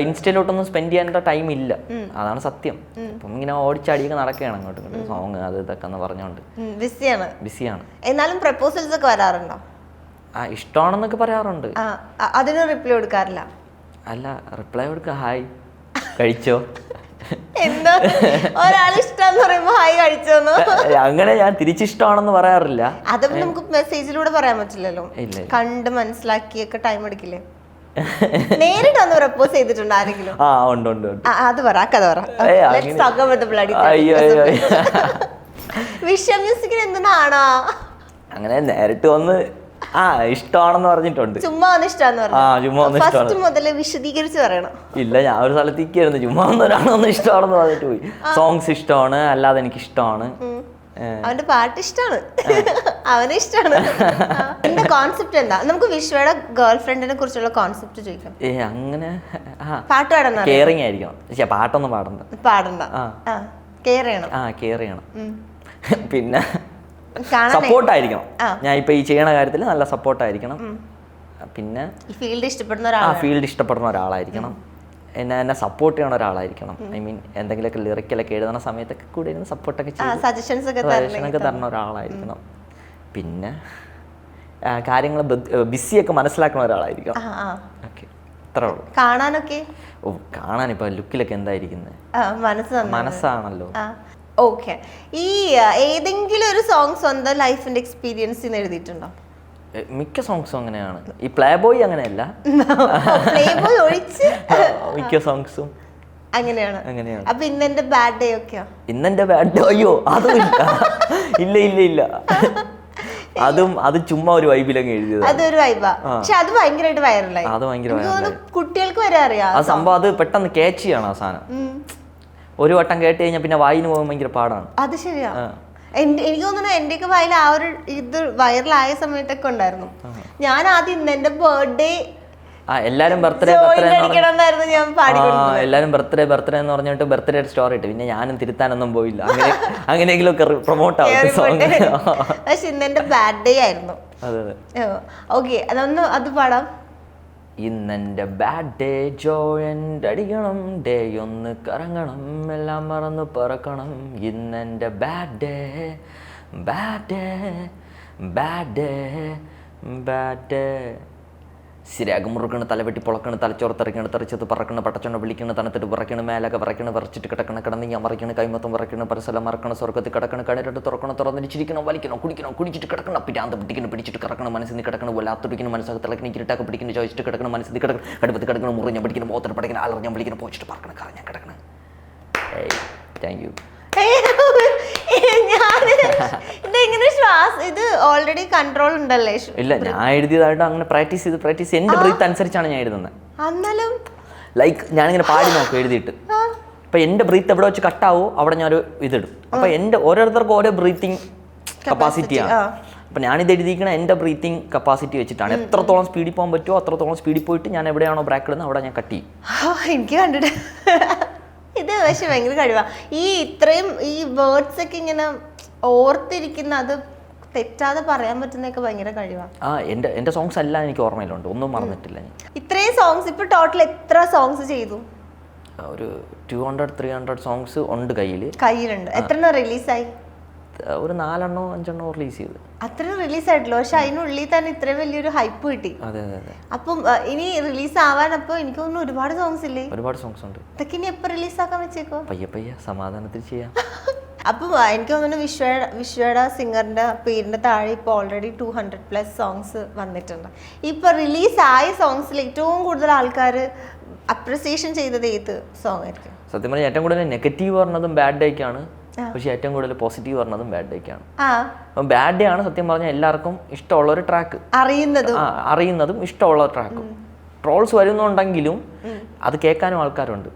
ഇൻസ്റ്റയിലോട്ടൊന്നും സ്പെൻഡ് ചെയ്യാനുള്ള ടൈം ഇല്ല. അതാണ് സത്യം. അപ്പം ഇങ്ങനെ ഓടിച്ചാടിയൊക്കെ നടക്കുകയാണ് അങ്ങോട്ടും സോങ് അത് ഇതൊക്കെ എന്ന് പറഞ്ഞുകൊണ്ട്. ബിസിയാണ് ബിസിയാണ് എന്നാലും പ്രപ്പോസൽസ് ഒക്കെ വരാറുണ്ടോ? ആ ഇഷ്ടമാണെന്നൊക്കെ പറയാറുണ്ട്. ആ അ- അതിന് റിപ്ലൈ കൊടുക്കാറില്ല. അല്ല റിപ്ലൈ കൊടുക്കുക ഹായ് കഴിച്ചോ? എന്താ? ഒരാൾ ഇഷ്ടം പറയുമ്പോ ഹായ് കഴിച്ചോന്നു? അങ്ങനെ ഞാൻ തിരിച്ചിഷ്ടമാണെന്ന് പറയാറില്ല. അതൊന്നും നമുക്ക് മെസ്സേജിലൂടെ പറയാൻ പറ്റില്ലല്ലോ. ഇല്ല, ഇല്ല. കണ്ട് മനസ്സിലാക്കിയൊക്കെ ടൈം എടുക്കില്ലേ? നേരിട്ട് വന്ന് പ്രപ്പോസ് ചെയ്തിട്ടുണ്ട് ആരെങ്കിലും? ആ ഉണ്ട് ഉണ്ട് ഉണ്ട്. ആ, അത് പറ ആ കഥ പറ. ഏയ്, Let's അങ്ങനെ- talk about the bloody അയ്യോ അയ്യോ അയ്യോ. വിഷ മ്യൂസിക്കിന് എന്തിനാണോ? അങ്ങനെ നേരിട്ട് വന്ന് ആ ഇഷ്ടമാണെന്ന് പറഞ്ഞിട്ടുണ്ട്. ചുമ്മാ ഒന്ന് ഇഷ്ടമാന്ന് ആ, ചുമ്മാ ഒന്ന് ഫസ്റ്റ്. മുതലേ വിശദീകരിച്ച് പറയണം. ഇല്ല ഞാൻ ഒരു സ്ഥലത്തേക്കായിരുന്നു. ചുമ്മാ ഒന്ന് ഒരാളൊന്ന് ഇഷ്ടമാണെന്ന് പറഞ്ഞിട്ട് പോയി. സോങ്സ് ഇഷ്ടമാണ് അല്ലാതെ എനിക്ക് ഇഷ്ടമാണ്. അവന്റെ പാട്ട് ഇഷ്ടമാണ്. അവനെ ഇഷ്ടമാണ്. എന്റെ കോൺസെപ്റ്റ് എന്താ? നമുക്ക് വിശ്വയുടെ ഗേൾ ഫ്രണ്ടിനെ കുറിച്ചുള്ള കോൺസെപ്റ്റ് ചോദിക്കാം. ഏ അങ്ങനെ ആ. പാട്ട് പാടണം കെയറിങ് ആയിരിക്കണം. പക്ഷെ പാട്ടൊന്നും പാടണ്ട. പാടണ്ട. ആ. കെയർ ചെയ്യണം. ആ കെയർ ചെയ്യണം. പിന്നെ സപ്പോർട്ടായിരിക്കണം. ആയിരിക്കണം ഞാൻ ഇപ്പൊ ഈ ചെയ്യണ കാര്യത്തിൽ നല്ല സപ്പോർട്ടായിരിക്കണം. പിന്നെ ഫീൽഡ് ഇഷ്ടപ്പെടുന്ന ആ ഫീൽഡ് ഇഷ്ടപ്പെടുന്ന ഒരാളായിരിക്കണം. എന്നെ എന്നെ സപ്പോർട്ട് ചെയ്യണ ഒരാളായിരിക്കണം. ഐ മീൻ എന്തെങ്കിലുമൊക്കെ ലിറിക്കലൊക്കെ എഴുതുന്ന സമയത്തൊക്കെ കൂടെ ഇരുന്ന് സപ്പോർട്ടൊക്കെ സജഷൻസ് ഒക്കെ തരണ ഒരാളായിരിക്കണം. പിന്നെ കാര്യങ്ങൾ ബിസിയൊക്കെ മനസ്സിലാക്കുന്ന ഒരാളായിരിക്കണം. ഓക്കെ. കാണാനൊക്കെ? ഓ കാണാൻ ഇപ്പൊ ലുക്കിലൊക്കെ എന്തായിരിക്കുന്നത് മനസ്സാണല്ലോ. ഓക്കെ ഈ ഏതെങ്കിലും ഒരു സോങ് സ്വന്തം ലൈഫിന്റെ എക്സ്പീരിയൻസ് എഴുതിയിട്ടുണ്ടോ? മിക്ക സോങ്സും അങ്ങനെയാണ്. ഈ പ്ലേ ബോയ് അങ്ങനെയല്ല പ്ലേബോയ് ഒഴിച്ച്. മിക്ക സോങ്സും അങ്ങനെയാണ്. അങ്ങനെയാണ്. അപ്പൊ ഇന്നന്റെ ബാഡ് ഡേ ഒക്കെയോ? ഇന്നെന്റെ ബാഡ് അയ്യോ അതും ഇല്ല. ഇല്ല ഇല്ല ഇല്ല. അതും അത് ചുമ്മാ ഒരു വൈബിലങ്ങ് എഴുതിയത് അതൊരു വൈബാ പക്ഷെ അത് ഭയങ്കരമായിട്ട് വൈറലായി അത് ഭയങ്കര കുട്ടികൾക്ക് വരെ അറിയാം ആ സംഭവം അത് പെട്ടെന്ന് കേച്ചിയാണ് ആ സാധനം. ഒരു വട്ടം കേട്ട് കഴിഞ്ഞാൽ പിന്നെ വായിന് പോകാൻ ഭയങ്കര പാടാണ്. അത് ശരിയാ. എനിക്ക് തോന്നുന്നു എന്റെയൊക്കെ വായിൽ ആ ഒരു ഇത് വൈറലായ സമയത്തൊക്കെ ഉണ്ടായിരുന്നു. ഞാൻ ആദ്യം ഇന്ന് എന്റെ ബർത്ത്ഡേ എല്ലാരും ബർത്ത്ഡേ എല്ലാരും ബർത്ത്ഡേ ബർത്ത്ഡേ എന്ന് പറഞ്ഞിട്ട് ബർത്ത്ഡേ സ്റ്റോറി ഇട്ട്. പിന്നെ ഞാനും തിരുത്താനൊന്നും പോയില്ല. അങ്ങനെ അങ്ങനെയെങ്കിലും ഒക്കെ പ്രൊമോട്ട് ആവും സോങ് പക്ഷെ ഇന്ന് എന്റെ ബാഡ് ഡേ ആയിരുന്നു. അതെ അതെ. ഓക്കെ അതൊന്ന് അത് പാടാം. ഇന്നെന്റെ ബാഡ് ഡേ ജോയന്റ് അടിക്കണം. ഡേ ഒന്ന് കറങ്ങണം എല്ലാം മറന്ന് പറക്കണം. ഇന്നെന്റെ bad day bad day bad day bad day ശരിയാകും. മുറുക്കണ് തലവെട്ടി പൊളക്കണ് തലച്ചോർത്തിറക്കണ് തെറിച്ചത് പറക്കണ് പട്ടച്ചൊണ്ട വിളിക്കണ് തണുത്തിട്ട് പറക്കണ് മേലൊക്കെ പറക്കണ് വറച്ചിട്ട് കിടക്കണ കിടന്ന് ഞാൻ മറിക്കണ് കൈമൊത്തം വിറക്കണ് പരസ്ഥലം മറക്കണം സ്വർഗത്തിൽ കിടക്കണം കടലിട്ട് തുറക്കണം തുറന്നിരിച്ചിരിക്കണം വലിക്കണം കുടിക്കണം കുടിച്ചിട്ട് കിടക്കണം പിരാന്ത് പിടിക്കണം പിടിച്ചിട്ട് കിടക്കണം മനസ്സിൽ നിന്ന് കിടക്കണം വല്ലാത്തൊടിക്കണം മനസ്സകത്ത് തിളക്കണം കിരിട്ടാക്ക് പിടിക്കണം ചോദിച്ചിട്ട് കിടക്കണം മനസ്സിൽ കിടക്കണം കടുപ്പത്തിൽ കിടക്കണം മുറി ഞാൻ പിടിക്കണം മോത്തര പഠിക്കണം ഞാൻ വിളിക്കണം പോച്ചിട്ട് പറക്കണം കറഞ്ഞാൽ കിടക്കണം. ഏയ് താങ്ക് യു ഞാൻ ഇതെങ്ങനെ ശ്വാസം ഇത് ഓൾറെഡി കൺട്രോൾ ഉണ്ടല്ലേ? ഇല്ല ഞാൻ എഴുതിയതായിട്ട് അങ്ങനെ പ്രാക്ടീസ് ചെയ്ത് പ്രാക്ടീസ് എന്റെ ബ്രീത്ത് അനുസരിച്ചാണ് ഞാൻ എഴുതുന്നത്. എന്നാലും ലൈക്ക് ഞാനിങ്ങനെ പാടി നോക്കും എഴുതിയിട്ട്. അപ്പൊ എന്റെ ബ്രീത്ത് എവിടെ വെച്ച് കട്ടാവോ അവിടെ ഞാൻ ഒരു ഇതിടും. അപ്പൊ എന്റെ ഓരോരുത്തർക്കും ഓരോ ബ്രീത്തിങ് കപ്പാസിറ്റിയാണ്. അപ്പൊ ഞാനിത് എഴുതിയിരിക്കണ എന്റെ ബ്രീത്തിങ് കപ്പാസിറ്റി വെച്ചിട്ടാണ്. എത്രത്തോളം സ്പീഡിൽ പോകാൻ പറ്റുമോ അത്രത്തോളം സ്പീഡിൽ പോയിട്ട് ഞാൻ എവിടെയാണോ ബ്രേക്ക് ഇടുന്നത് അവിടെ ഞാൻ കട്ട് ചെയ്യും. എനിക്ക് കണ്ടിട്ട് ഇത് പക്ഷെ ഭയങ്കര കഴിവാ. ഈ ഇത്രയും ഈ വേർഡ്സ് ഒക്കെ ഇങ്ങനെ ഓർത്തിരിക്കുന്ന അത് തെറ്റാതെ പറയാൻ പറ്റുന്നൊക്കെ ഭയങ്കര കഴിവാണ് ആ എന്റെ എന്റെ സോങ്സ് എല്ലാം എനിക്ക് ഓർമ്മയിലുണ്ട്. ഒന്നും മറന്നിട്ടില്ല ഞാൻ. ഇത്രയും സോങ്സ് ഇപ്പൊ ടോട്ടൽ എത്ര സോങ്സ് ചെയ്തു? ഒരു two hundred three hundred songs ഉണ്ട് കയ്യിൽ കയ്യിലുണ്ട്. എത്ര റിലീസായി ഒരു നാലെണ്ണോ അഞ്ചെണ്ണോ റിലീസ് ചെയ്തു. അത്ര റിലീസ് ആയിട്ടില്ല പക്ഷെ അതിനുള്ളിൽ തന്നെ ഇത്രയും വലിയൊരു ഹൈപ്പ് കിട്ടി. അതെ അതെ അതെ. അപ്പം ഇനി റിലീസ് ആവാൻ അപ്പൊ എനിക്ക് തോന്നുന്നു ഒരുപാട് സോങ്സ് ഇല്ലേ? ഒരുപാട് സോങ്സ് ഉണ്ട്. ഇതൊക്കെ ഇനി എപ്പോ റിലീസ് ആക്കാൻ വെച്ചേക്കോ പയ്യെ പയ്യെ സമാധാനത്തിൽ ചെയ്യാം. അപ്പം ആ, എനിക്ക് തോന്നുന്നു വിശ്വയുടെ വിശ്വയുടെ സിംഗറിന്റെ പേരിന്റെ താഴെ ഇപ്പോൾ already two hundred plus songs വന്നിട്ടുണ്ട്. ഇപ്പോൾ റിലീസ് ആയ സോങ്സിൽ ഏറ്റവും കൂടുതൽ ആൾക്കാർ അപ്രിസിയേഷൻ ചെയ്തത് ഏത് സോങ് ആയിരിക്കും? സത്യം പറഞ്ഞാൽ ഏറ്റവും കൂടുതൽ നെഗറ്റീവ് പറഞ്ഞതും ബാഡ് ഡേക്കാണ് പക്ഷേ ഏറ്റവും കൂടുതൽ പോസിറ്റീവ് പറഞ്ഞതും ബാഡ് ഡേക്കാണ് ആണ് അപ്പം ബാഡ് ഡേ ആണ് സത്യം പറഞ്ഞാൽ എല്ലാവർക്കും ഇഷ്ടമുള്ള ഒരു ട്രാക്ക് അറിയുന്നതും അറിയുന്നതും ഇഷ്ടമുള്ള ട്രാക്കും ട്രോൾസ് വരുന്നുണ്ടെങ്കിലും അത് കേൾക്കാനും ആൾക്കാരുണ്ട്.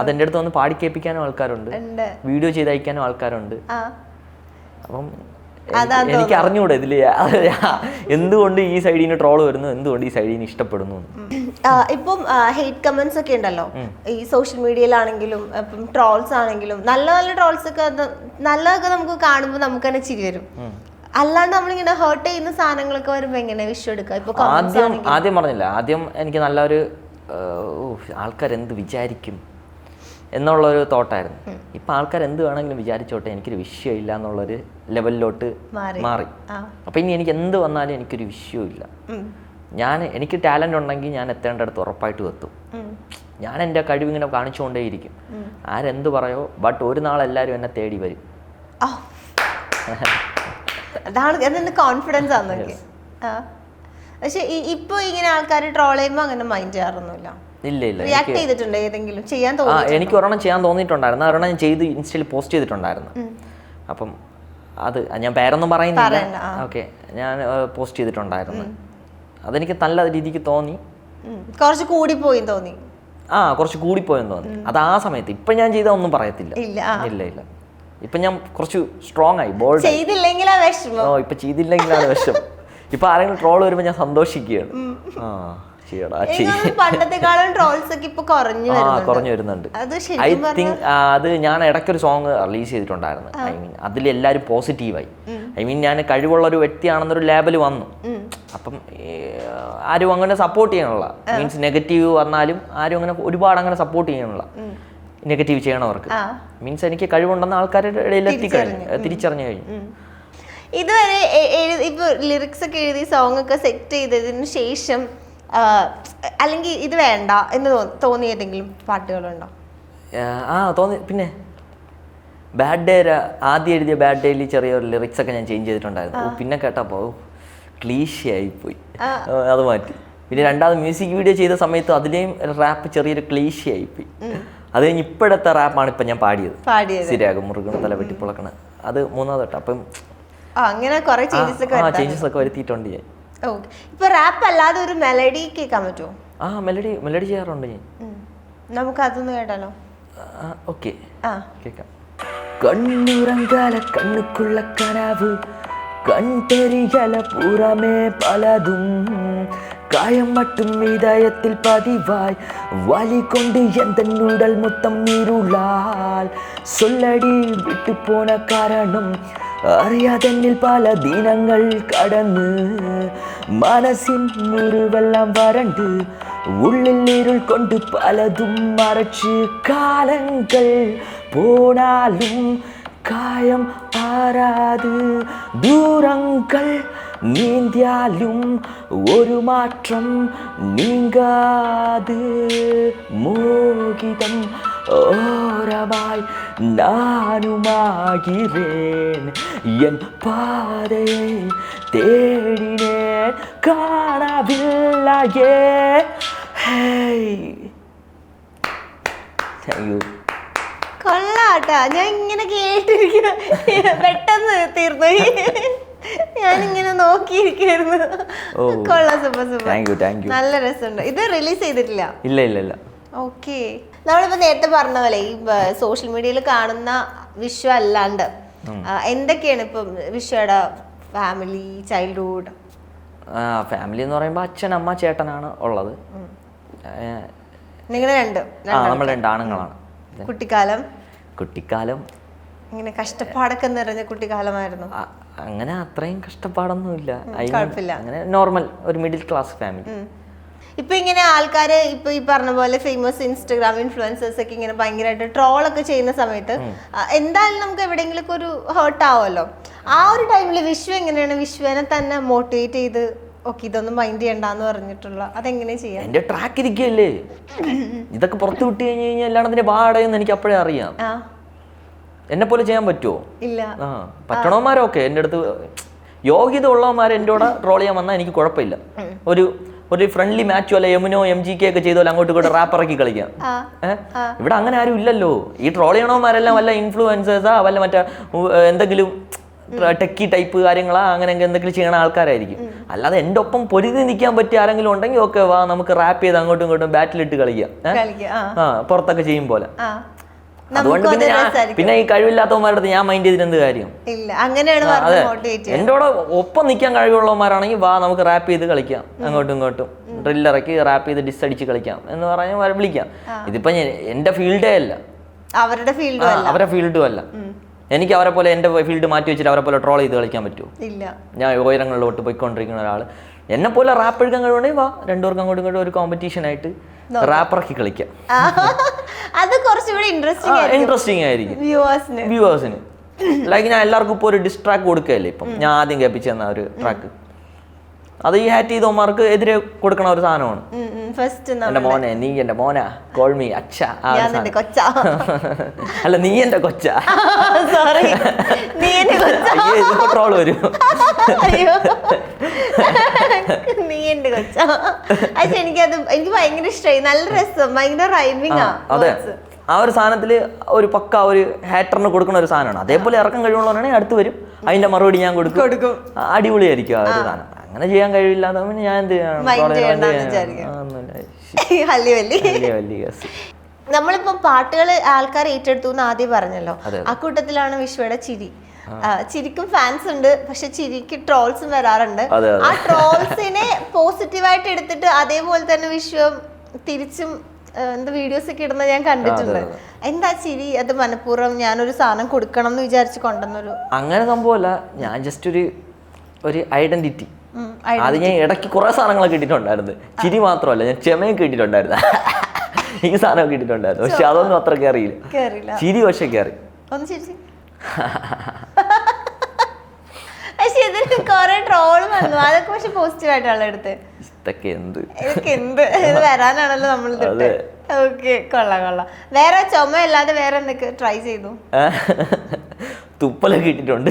ആ അതെന്റെ അടുത്ത് വന്ന് പാടി കേൾപ്പിക്കാനും ആൾക്കാരുണ്ട്. വീഡിയോ ചെയ്ത് അയക്കാനും ആൾക്കാരുണ്ട് അപ്പം എനിക്ക് അറിഞ്ഞൂടെ ഇതിൽ. എന്തുകൊണ്ട് ഈ സൈഡിൽ നിന്ന് ട്രോൾ വരുന്നു? എന്തുകൊണ്ട് ഈ സൈഡിൽ നിന്ന് ഇഷ്ടപ്പെടുന്നു ഇപ്പം ഹെയ്റ്റ് കമന്റ്സ് ഒക്കെ ഉണ്ടല്ലോ. ഈ സോഷ്യൽ മീഡിയയിലാണെങ്കിലും ഇപ്പം ട്രോൾസ് ആണെങ്കിലും നല്ല നല്ല ട്രോൾസ് ഒക്കെ നല്ലതൊക്കെ നമുക്ക് കാണുമ്പോൾ നമുക്ക് തന്നെ ചിരി വരും. അല്ലാണ്ട് നമ്മളിങ്ങനെ ഹേർട്ട് ചെയ്യുന്ന സാധനങ്ങളൊക്കെ വരുമ്പോ എങ്ങനെ വിഷു എടുക്കുക? ഇപ്പൊ ആദ്യം. ആദ്യം പറഞ്ഞില്ല ആദ്യം എനിക്ക് നല്ലൊരു ആൾക്കാർ എന്ത് വിചാരിക്കും? എന്നുള്ളൊരു തോട്ടായിരുന്നു. ഇപ്പം ആൾക്കാർ എന്ത് വേണമെങ്കിലും വിചാരിച്ചോട്ടെ എനിക്കൊരു വിഷയമില്ല എന്നുള്ളൊരു ലെവലിലോട്ട് മാറി. അപ്പം ഇനി എനിക്ക് എന്ത് വന്നാലും എനിക്കൊരു വിഷയമില്ല ഇല്ല. ഞാൻ എനിക്ക് ടാലന്റ് ഉണ്ടെങ്കിൽ ഞാൻ എത്തേണ്ടടുത്ത് ഉറപ്പായിട്ട് എത്തും. ഞാൻ എന്റെ കഴിവ് ഇങ്ങനെ കാണിച്ചുകൊണ്ടേയിരിക്കും. ആരെന്ത് പറയോ ബട്ട് ഒരു നാൾ എല്ലാവരും എന്നെ തേടി വരും. അതാണ് കോൺഫിഡൻസ് പക്ഷെ ഈ- ഇപ്പൊ ഇങ്ങനെ ആൾക്കാർ ട്രോൾ ചെയ്യുമ്പോ അങ്ങനെ മൈൻഡ് ചെയ്യാറൊന്നുമില്ല ഇല്ല ഇല്ല റിയാക്ട് ചെയ്തിട്ടുണ്ട് ഏതെങ്കിലും? ചെയ്യാൻ തോന്നി എനിക്ക് ഒരെണ്ണം ചെയ്യാൻ തോന്നിയിട്ടുണ്ടായിരുന്നു. ഒരെണ്ണം ഞാൻ ചെയ്ത് ഇൻസ്റ്റയിൽ പോസ്റ്റ് ചെയ്തിട്ടുണ്ടായിരുന്നു. അപ്പം അത് ഞാൻ പേരൊന്നും പറയുന്നില്ല. ഓക്കെ ഞാൻ പോസ്റ്റ് ചെയ്തിട്ടുണ്ടായിരുന്നു. അതെനിക്ക് നല്ല രീതിക്ക് തോന്നി. കുറച്ച് കൂടി പോയി തോന്നി? ആ കുറച്ച് കൂടി കൂടിപ്പോയെന്ന് തോന്നി. അത് ആ സമയത്ത്. ഇപ്പം ഞാൻ ചെയ്താൽ ഒന്നും പറയത്തില്ല. ഇല്ല ഇല്ല ഇപ്പൊ ഞാൻ കുറച്ച് സ്ട്രോങ് ആയി ബോൾഡ് ചെയ്തില്ലെങ്കിൽ ആ വിഷമം. ഇപ്പം ചെയ്തില്ലെങ്കിലാണ് വിഷം ഇപ്പൊ ആരെങ്കിലും ട്രോൾ വരുമ്പോൾ ഞാൻ സന്തോഷിക്കുകയാണ്. ആ. കുറഞ്ഞു വരുന്നുണ്ട്. ഐ തിങ്ക് അത് ഞാൻ ഇടയ്ക്കൊരു സോങ് റിലീസ് ചെയ്തിട്ടുണ്ടായിരുന്നു. ഐ മീൻ അതിൽ എല്ലാവരും പോസിറ്റീവായി ഐ മീൻ ഞാൻ കഴിവുള്ള ഒരു വ്യക്തിയാണെന്നൊരു ലേബൽ വന്നു. അപ്പം ആരും അങ്ങനെ സപ്പോർട്ട് ചെയ്യാനുള്ള. മീൻസ് നെഗറ്റീവ് വന്നാലും ആരും അങ്ങനെ ഒരുപാട് അങ്ങനെ സപ്പോർട്ട് ചെയ്യാനുള്ള. നെഗറ്റീവ് ചെയ്യണവർക്ക്. മീൻസ് എനിക്ക് കഴിവുണ്ടെന്ന് ആൾക്കാരുടെ ഇടയിൽ എത്തിക്കഴിഞ്ഞു. തിരിച്ചറിഞ്ഞു കഴിഞ്ഞു. ഇതുവരെ ഇപ്പൊ ലിറിക്സ് ഒക്കെ എഴുതി സോങ് ഒക്കെ സെറ്റ് ചെയ്തതിന് ശേഷം അല്ലെങ്കിൽ ഇത് വേണ്ട എന്ന് തോന്നി തോന്നിയ ഏതെങ്കിലും പാട്ടുകളുണ്ടോ? ആ തോന്നി പിന്നെ. ബാഡ് ഡേ ആദ്യം എഴുതിയ ബാഡ് ഡേയിൽ ചെറിയൊരു ലിറിക്സ് ഒക്കെ ഞാൻ ചേഞ്ച് ചെയ്തിട്ടുണ്ടായിരുന്നു. പിന്നെ പിന്നെ കേട്ടപ്പോൾ ക്ലീശയായിപ്പോയി. അത് മാറ്റി. പിന്നെ രണ്ടാമത് മ്യൂസിക് വീഡിയോ ചെയ്ത സമയത്ത് അതിലെയും റാപ്പ് ചെറിയൊരു ക്ലീശയായിപ്പോയി. അത് കഴിഞ്ഞ് ഇപ്പോഴത്തെ റാപ്പാണ് ഇപ്പം ഞാൻ പാടിയത്. ശരിയാകും മുറുകണം തല വെട്ടിപ്പൊളക്കണ. അത് മൂന്നാമത് തൊട്ട് അപ്പം അങ്ങനെ ചേഞ്ചസ് ഒക്കെ വരുത്തിയിട്ടുണ്ട് ഞാൻ. ഓക്കെ ഇപ്പൊ റാപ്പ് അല്ലാതെ ഒരു മെലഡി കേൾക്കാൻ പറ്റുമോ ആ മെലഡി മെലഡി ചെയ്യാറുണ്ട് ഞാൻ ഉം. നമുക്ക് അതൊന്ന് കേട്ടാലോ ഓക്കെ ആ കേൾക്കാം കണ്ണുറങ്കാല കണ്ണുക്കുള്ള കനവ് കണ്ടറിയല പുറമേ പലതും காயம் மட்டும் இதயத்தில் பதிவாய் வலி கொண்டு எந்த உடல் மொத்தம் நீருளால் சொல்லடி விட்டு போன காரணம் അറിയാതെന്നിൽ പല ദിനങ്ങൾ കടന്ന് മനസ്സിൻ മുറിവെല്ലാം വരണ്ട് ഉള്ളിൽ ഇരുൾ കൊണ്ട് പലതും മറച്ച് കാലങ്ങൾ പോണാലും കായം ആരാത്. ദൂരങ്ങൾ നീന്തിയാലും ഒരു മാറ്റം നീങ്കാത് മോഹിതം. ഗൗരവായി നാനുമാകിരേൻ. എൻ പാതയെ തേടിനേ காணவில்லையே കൊള്ളാട്ടാ. ഞാൻ ഇങ്ങനെ കേട്ടിരിക്കുക പെട്ടെന്ന് തീർന്നു. ഞാനിങ്ങനെ നോക്കിയിരിക്കുന്നു. കൊള്ളാം സൂപ്പർ സൂപ്പർ. നല്ല രസമുണ്ട്. ഇത് റിലീസ് ചെയ്തിട്ടില്ല? ഇല്ല ഇല്ല ഇല്ല. ഓക്കേ. നമ്മളിപ്പോ നേരത്തെ പറഞ്ഞ പോലെ ഈ സോഷ്യൽ മീഡിയയിൽ കാണുന്ന വിശ്വ അല്ലാണ്ട് എന്തൊക്കെയാണ് ഇപ്പം വിശ്വയുടെ ഫാമിലി ചൈൽഡ്ഹുഡ് ഫാമിലി എന്ന് പറയുമ്പോൾ അച്ഛൻ അമ്മ ചേട്ടനാണ് ഉള്ളത്. നിങ്ങൾ രണ്ട് ആ നമ്മൾ രണ്ട് ആണുങ്ങളാണ്. കുട്ടിക്കാലം? കുട്ടിക്കാലം? ഇങ്ങനെ കഷ്ടപ്പാടൊക്കെ നിറഞ്ഞ കുട്ടിക്കാലമായിരുന്നു. അങ്ങനെ അത്രയും കഷ്ടപ്പാടൊന്നുമില്ല. അങ്ങനെ നോർമൽ ഒരു മിഡിൽ ക്ലാസ് ഫാമിലി. ഇപ്പൊ ഇങ്ങനെ ആൾക്കാർ ഇപ്പൊ ഈ പറഞ്ഞ പോലെ ഫേമസ് ഇൻസ്റ്റഗ്രാം ഇൻഫ്ലുവൻസേഴ്സ് ഒക്കെ ഇങ്ങനെ ഭയങ്കരമായിട്ട് ട്രോൾ ഒക്കെ ചെയ്യുന്ന സമയത്ത് എന്തായാലും നമുക്ക് എവിടെയെങ്കിലും ഒരു ഹേർട്ട് ആവുമല്ലോ? ആ ഒരു ടൈമിൽ വിശ്വ എങ്ങനെയാണ്? വിശ്വനെ തന്നെ മോട്ടിവേറ്റ് ചെയ്ത് ഓക്കെ ഇതൊന്നും മൈൻഡ് ചെയ്യണ്ടെന്ന് പറഞ്ഞിട്ടുള്ള അതെങ്ങനെ ചെയ്യാം? എന്റെ ട്രാക്ക് ഇരിക്കുകയല്ലേ? ഇതൊക്കെ പുറത്തു വിട്ട് കഴിഞ്ഞു കഴിഞ്ഞാൽ എല്ലാണതിന്റെ പാടയെന്ന് എനിക്ക് അപ്പോഴേ അറിയാം. എന്നെ പോലെ ചെയ്യാൻ പറ്റുമോ ഇല്ല. ആ പറ്റണവന്മാരൊക്കെ എന്റെ അടുത്ത് യോഗ്യത ഉള്ളവന്മാരെ എന്റെ കൂടെ ട്രോൾ ചെയ്യാൻ വന്നാൽ എനിക്ക് കുഴപ്പമില്ല. ഒരു ഒരു ഫ്രണ്ട്ലി മാച്ചോ അല്ലെ യമുനോ എം ജി കെ ഒക്കെ ചെയ്തോ അങ്ങോട്ട് കൂടെ റാപ്പ് ഇറക്കി കളിക്കാം? ഇവിടെ അങ്ങനെ ആരും ഇല്ലല്ലോ. ഈ ട്രോൾ ചെയ്യണവന്മാരെല്ലാം വല്ല ഇൻഫ്ലുവൻസേഴ്സാ വല്ല മറ്റേ എന്തെങ്കിലും ടെക്കി ടൈപ്പ് കാര്യങ്ങളാ അങ്ങനെ എന്തെങ്കിലും ചെയ്യണ ആൾക്കാരായിരിക്കും. അല്ലാതെ എന്റെ ഒപ്പം പൊരുതി നിൽക്കാൻ പറ്റിയ ആരെങ്കിലും ഉണ്ടെങ്കിൽ ഓക്കെ വാ നമുക്ക് റാപ്പ് ചെയ്ത് അങ്ങോട്ടും ഇങ്ങോട്ടും ബാറ്റിലിട്ട് കളിക്കാം. ആ. പുറത്തൊക്കെ ചെയ്യും പോലെ. അതുകൊണ്ട് പിന്നെ ഞാൻ പിന്നെ ഈ കഴിവില്ലാത്തവന്മാരുടെ ഞാൻ മൈൻഡ് ചെയ്തിട്ട് എന്ത് കാര്യം? ഇല്ല അങ്ങനെയാണ് എന്റെ കൂടെ ഒപ്പം നിൽക്കാൻ കഴിവുള്ളവന്മാരാണെങ്കിൽ വാ നമുക്ക് റാപ്പ് ചെയ്ത് കളിക്കാം. അങ്ങോട്ടും ഇങ്ങോട്ടും. ഡ്രില്ലറക്കി റാപ്പ് ചെയ്ത് ഡിസ് അടിച്ച് കളിക്കാം എന്ന് പറഞ്ഞാൽ വിളിക്കാം. ഇതിപ്പോ എന്റെ ഫീൽഡേ അല്ല. അവരുടെ ഫീൽഡും അല്ല. അവരെ ഫീൽഡും അല്ല. എനിക്ക് അവരെ പോലെ എന്റെ ഫീൽഡ് മാറ്റി വെച്ചിട്ട് അവരെ പോലെ ട്രോൾ ചെയ്ത് കളിക്കാൻ പറ്റുമോ ഇല്ല. ഞാൻ ഉയരങ്ങളിലോട്ട് പോയിക്കൊണ്ടിരിക്കുന്ന ഒരാൾ എന്നെ പോലെ റാപ്പ് എഴുതാൻ കഴിവുണ്ടെങ്കിൽ വാ രണ്ടുപേർക്കും അങ്ങോട്ടും ഇങ്ങോട്ടും ഒരു കോമ്പറ്റീഷൻ ആയിട്ട് റാപ്പറക്കി കളിക്കാം. അത് കുറച്ചുകൂടി ഇൻട്രസ്റ്റിംഗ് ആയിരിക്കും. ഇൻട്രസ്റ്റിംഗ് ആയിരിക്കും. വ്യൂവേഴ്സിന് വ്യൂവേഴ്സിന് ലൈക്ക് ഞാൻ എല്ലാവർക്കും ഇപ്പോൾ ഒരു ഡിസ്ട്രാക്ക് കൊടുക്കുകയല്ലേ ഇപ്പം? ഞാൻ ആദ്യം കേൾപ്പിച്ചു തന്ന ഒരു ട്രാക്ക് അത് ഈ ഹാറ്റ് ചെയ്തോമാർക്ക് എതിരെ കൊടുക്കണ ഒരു സാധനമാണ്. എന്റെ മോനെ നീ എന്റെ മോന. കോൾമി അച്ഛ. അല്ല നീ എന്റെ കൊച്ച. സോറി ട്രോൾ വരും. അയ്യോ. നീ എന്റെ കൊച്ചാ. പക്ഷെ എനിക്കത് എനിക്ക് ഭയങ്കര ഇഷ്ടമായി നല്ല രസം. ഭയങ്കര റൈമിങ് ആ അതെ. ആ ഒരു സാധനത്തിൽ ഒരു പക്ക ഒരു ഹാറ്ററിന് കൊടുക്കുന്ന ഒരു സാധനമാണ്. അതേപോലെ ഇറക്കം കഴിവുള്ളവരാണെങ്കിൽ അടുത്ത് വരും. അതിന്റെ മറുപടി ഞാൻ കൊടുക്കും. കൊടുക്കും. അടിപൊളിയായിരിക്കും ആ ഒരു സാധനം. അങ്ങനെ ചെയ്യാൻ കഴിവില്ലാതെ പിന്നെ ഞാൻ എന്ത് ചെയ്യണം? നമ്മളിപ്പം പാട്ടുകൾ ആൾക്കാർ ഏറ്റെടുത്തു എന്ന് ആദ്യം പറഞ്ഞല്ലോ. ആ കൂട്ടത്തിലാണ് വിശ്വയുടെ ചിരി. ചിരിക്കും ഫാൻസ് ഉണ്ട്. പക്ഷെ ചിരിക്ക് ട്രോൾസും വരാറുണ്ട്. ആ ട്രോൾസിനെ പോസിറ്റീവായിട്ട് എടുത്തിട്ട് അതേപോലെ തന്നെ വിശ്വം തിരിച്ചും എന്ത് വീഡിയോസ് ഒക്കെ ഇടുന്ന ഞാൻ കണ്ടിട്ടുണ്ട്. എന്താ ചിരി? അത് മനഃപൂർവം ഞാനൊരു സാധനം കൊടുക്കണം എന്ന് വിചാരിച്ച് കൊണ്ടുവന്നൊരു അങ്ങനെ സംഭവമല്ല. ഞാൻ ജസ്റ്റ് ഒരു ഒരു ഐഡന്റിറ്റി അത് ഞാൻ ഇടയ്ക്ക് കുറെ സാധനങ്ങളൊക്കെ കിട്ടിയിട്ടുണ്ടായിരുന്നു ചിരി മാത്രമല്ല ഞാൻ ക്ഷമയും കിട്ടിയിട്ടുണ്ടായിരുന്നു ഈ സാധനം കിട്ടിയിട്ടുണ്ടായിരുന്നു പക്ഷെ അതൊന്നും അത്ര കയറിയില്ല ചിരി പക്ഷെ കയറി ഒന്ന് ഇതിന് കുറെ ട്രോൾ വന്നു. അതൊക്കെ പക്ഷെ പോസിറ്റീവ് ആയിട്ടാണ് എടുത്ത്. ഇതൊക്കെ എന്ത്? ഇതൊക്കെ എന്ത്? ഇത് വരാനാണല്ലോ നമ്മൾ. ഓക്കെ കൊള്ളാം കൊള്ളാം. വേറെ ചുമ അല്ലാതെ വേറെ എന്തൊക്കെ ട്രൈ ചെയ്തു? തുപ്പലൊക്കെ ഇട്ടിട്ടുണ്ട്.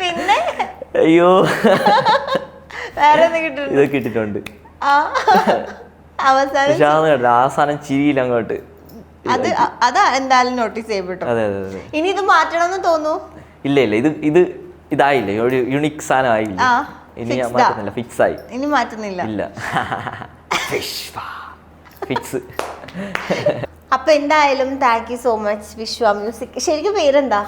പിന്നെ? അയ്യോ. വേറെ ഇതൊക്കെ ഇട്ടിട്ടുണ്ട്. അവസാനം സാധനം ചിരിയില്ല അങ്ങോട്ട്. അത് അത് എന്തായാലും നോട്ടീസ് ചെയ്യപ്പെട്ടു. അതെ അതെ അതെ ഇനി ഇത് മാറ്റണമെന്ന് തോന്നുന്നു? ഇല്ല ഇല്ല. ഇത് ഇത് ഇതായില്ല? ഒരു യുണിക് സാധനം ആയില്ല? ആ, ഇനി ഞാൻ fixed ആ. മാറ്റുന്നില്ല. ഫിക്സ് ആയി. ഇനി മാറ്റുന്നില്ല. ഇല്ല. ഫിക്സ് അപ്പൊ എന്തായാലും thank you so much Vishwa music ശരിക്കും പേരെന്താ?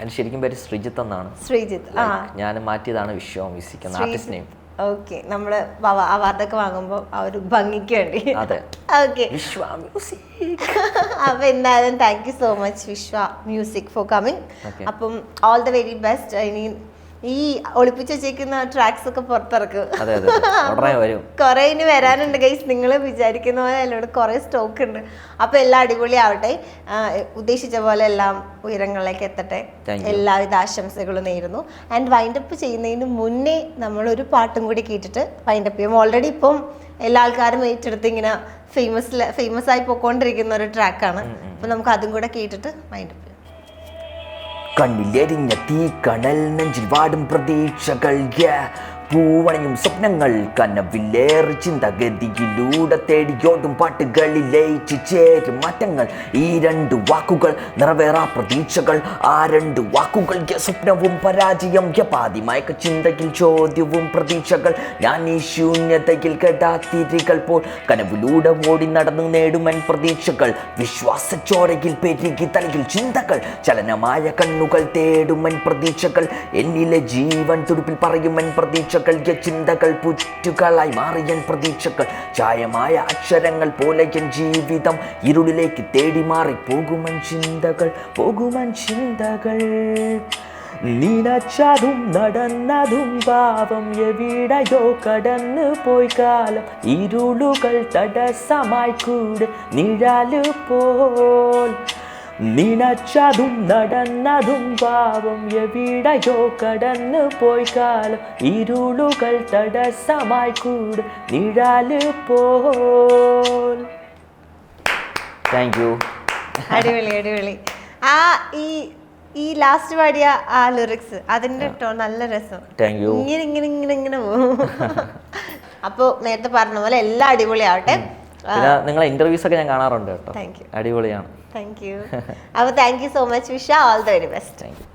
എന്റെ ശരിക്കും പേര് ശ്രീജിത്ത് എന്നാണ്. ശ്രീജിത്ത്. ആ. ഞാൻ മാറ്റിയതാണ് വിശ്വ മ്യൂസിക് എന്ന ആർട്ടിസ്റ്റ് നെയിം ഓക്കെ നമ്മൾ അവാർഡൊക്കെ വാങ്ങുമ്പോൾ ആ ഒരു ഭംഗിക്ക് വേണ്ടി. ഓക്കെ അപ്പൊ എന്തായാലും thank you so much Vishwa music for coming അപ്പം ഓൾ ദ വെരി ബെസ്റ്റ് ഇനി ഈ ഒളിപ്പിച്ച് വെച്ചേക്കുന്ന ട്രാക്സ് ഒക്കെ പുറത്തിറക്കും. കുറെ ഇനി വരാനുണ്ട് ഗൈസ് നിങ്ങൾ വിചാരിക്കുന്ന പോലെ അല്ല ഇവിടെ കുറെ സ്റ്റോക്ക് ഉണ്ട്. അപ്പൊ എല്ലാം അടിപൊളിയാവട്ടെ. ആവട്ടെ ഉദ്ദേശിച്ച പോലെ എല്ലാം ഉയരങ്ങളിലേക്ക് എത്തട്ടെ. എല്ലാവിധ ആശംസകളും നേരുന്നു. ആൻഡ് വൈൻഡപ്പ് ചെയ്യുന്നതിന് മുന്നേ നമ്മൾ ഒരു പാട്ടും കൂടി കേട്ടിട്ട് വൈൻഡപ്പ് ചെയ്യും. ഓൾറെഡി ഇപ്പം എല്ലാ ആൾക്കാരും ഏറ്റെടുത്ത് ഇങ്ങനെ ഫേമസ് ഫേമസ് ആയി പോയിക്കൊണ്ടിരിക്കുന്ന ഒരു ട്രാക്കാണ് അപ്പൊ നമുക്ക് അതും കൂടെ കേട്ടിട്ട് വൈൻഡപ്പ് ചെയ്യാം. കണ്ണിലെരിഞ്ഞ തീ കടൽ നെഞ്ചിൽ വാടും പ്രതീക്ഷകൾ. പൂവണയും സ്വപ്നങ്ങൾ കനവിലേറി ചിന്തഗതിയിലൂടെ തേടിയോടും പാട്ടുകളിൽ ലയിച്ചു ചേരും മാറ്റങ്ങൾ. ഈ രണ്ട് വാക്കുകൾ നിറവേറാ പ്രതീക്ഷകൾ. ആ രണ്ട് വാക്കുകൾ സ്വപ്നവും പരാജയം. യപാതി മയക്ക ചിന്തയിൽ ചോദ്യവും പ്രതീക്ഷകൾ. ഞാൻ ഈ ശൂന്യതയിൽ കെടാത്തിരികൾ പോൽ കനവിലൂടെ ഓടി നടന്നു നേടുമൻ പ്രതീക്ഷകൾ. വിശ്വാസച്ചോരയിൽ പെരുകി തലയിൽ ചിന്തകൾ. ചലനമായ കണ്ണുകൾ തേടുമൻ പ്രതീക്ഷകൾ. എന്നിലെ ജീവൻ തുടിപ്പിൽ പറയുമൻ പ്രതീക്ഷകൾ. യ ചിന്തകൾ പുറ്റുകളായി മാറിയൻ പ്രതീക്ഷകൾ. ചായമായ അക്ഷരങ്ങൾ പോലെ എൻ ജീവിതം ഇരുളിലേക്ക് തേടി മാറി പോകുമൻ ചിന്തകൾ പോകുമൻ ചിന്തകൾ. നിനച്ചതും നടന്നതും പാപം എവിടെയോ കടന്നു പോയി കാലം. ഇരുളുകൾ തടസ്സമായി കൂടെ നിഴൽ പോൽ നിനച്ചതും നടന്നതും പാപം എവിടെയോ കടന്നു പോയി കാലം. ഇരുളുകൾ തടസ്സമായി കൂട് നിഴൽ പോൽ. താങ്ക് യു അടിപൊളി അടിപൊളി. ആ ഈ ഈ ലാസ്റ്റ് പാടിയ ആ ലിറിക്സ് അതിന്റെ കേട്ടോ നല്ല രസം. ഇങ്ങനെ ഇങ്ങനെ ഇങ്ങനെ ഇങ്ങനെ പോകും അപ്പോ നേരത്തെ പറഞ്ഞ പോലെ എല്ലാം അടിപൊളിയാവട്ടെ. പിന്നെ നിങ്ങളെ ഇന്റർവ്യൂസ് ഒക്കെ ഞാൻ കാണാറുണ്ട് കേട്ടോ. അടിപൊളിയാണ്. താങ്ക് യു അപ്പൊ താങ്ക് യു സോ മച്ച് വിഷ. All the very best thank you